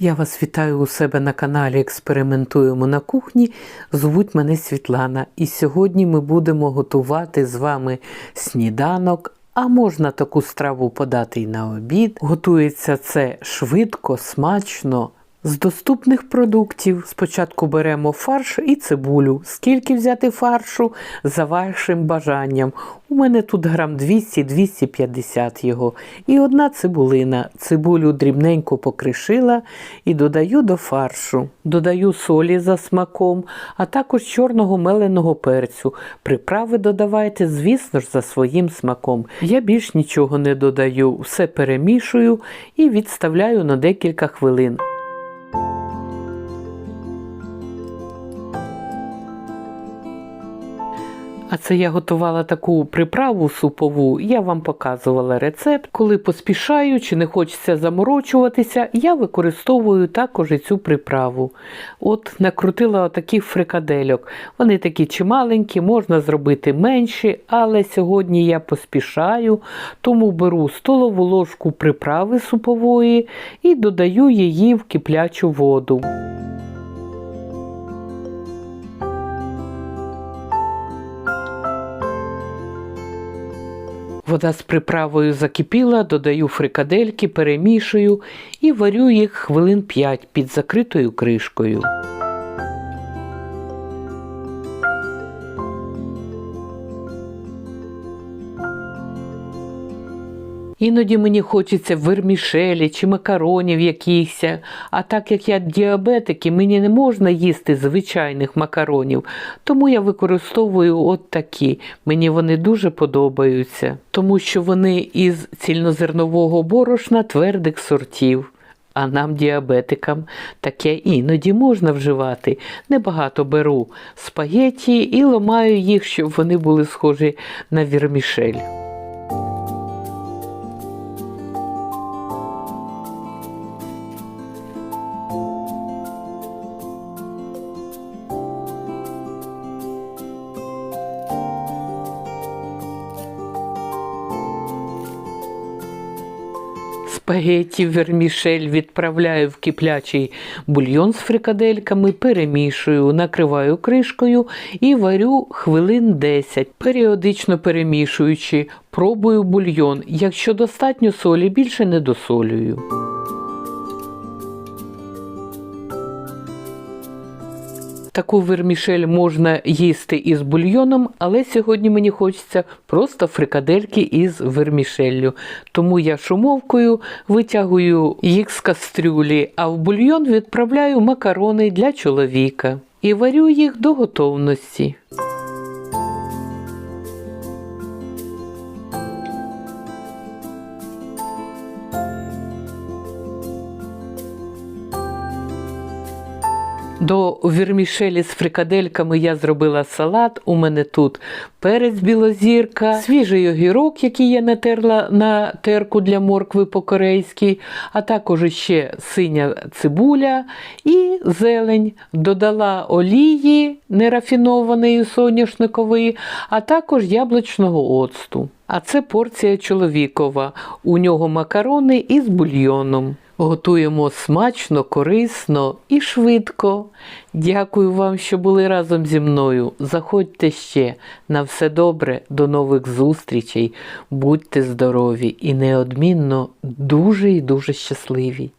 Я вас вітаю у себе на каналі Експериментуємо на кухні. Звуть мене Світлана. І сьогодні ми будемо готувати з вами сніданок. А можна таку страву подати і на обід. Готується це швидко, смачно. З доступних продуктів спочатку беремо фарш і цибулю. Скільки взяти фаршу за вашим бажанням. У мене тут грам 200-250 його. І одна цибулина. Цибулю дрібненько покришила і додаю до фаршу. Додаю солі за смаком, а також чорного меленого перцю. Приправи додавайте, звісно ж, за своїм смаком. Я більш нічого не додаю, все перемішую і відставляю на декілька хвилин. А це я готувала таку приправу супову, я вам показувала рецепт. Коли поспішаю чи не хочеться заморочуватися, я використовую також і цю приправу. От накрутила таких фрикадельок. Вони такі чималенькі, можна зробити менші, але сьогодні я поспішаю, тому беру столову ложку приправи супової і додаю її в киплячу воду. Вода з приправою закипіла, додаю фрикадельки, перемішую і варю їх хвилин 5 під закритою кришкою. Іноді мені хочеться вермішелі чи макаронів якихось, а так як я діабетик і мені не можна їсти звичайних макаронів, тому я використовую от такі. Мені вони дуже подобаються, тому що вони із цільнозернового борошна твердих сортів. А нам, діабетикам, таке іноді можна вживати. Небагато беру спагетті і ламаю їх, щоб вони були схожі на вірмішель. Спагетті вермішель відправляю в киплячий бульйон з фрикадельками, перемішую, накриваю кришкою і варю хвилин 10, періодично перемішуючи, пробую бульйон. Якщо достатньо солі, більше не досолюю. Таку вермішель можна їсти із бульйоном, але сьогодні мені хочеться просто фрикадельки із вермішеллю. Тому я шумовкою витягую їх з кастрюлі, а в бульйон відправляю макарони для чоловіка і варю їх до готовності. До вірмішелі з фрикадельками я зробила салат. У мене тут перець білозірка, свіжий огірок, який я натерла на терку для моркви по-корейськи, а також ще синя цибуля і зелень. Додала олії нерафінованої соняшникової, а також яблучного оцту. А це порція чоловікова. У нього макарони із бульйоном. Готуємо смачно, корисно і швидко. Дякую вам, що були разом зі мною. Заходьте ще. На все добре, до нових зустрічей. Будьте здорові і неодмінно дуже і дуже щасливі.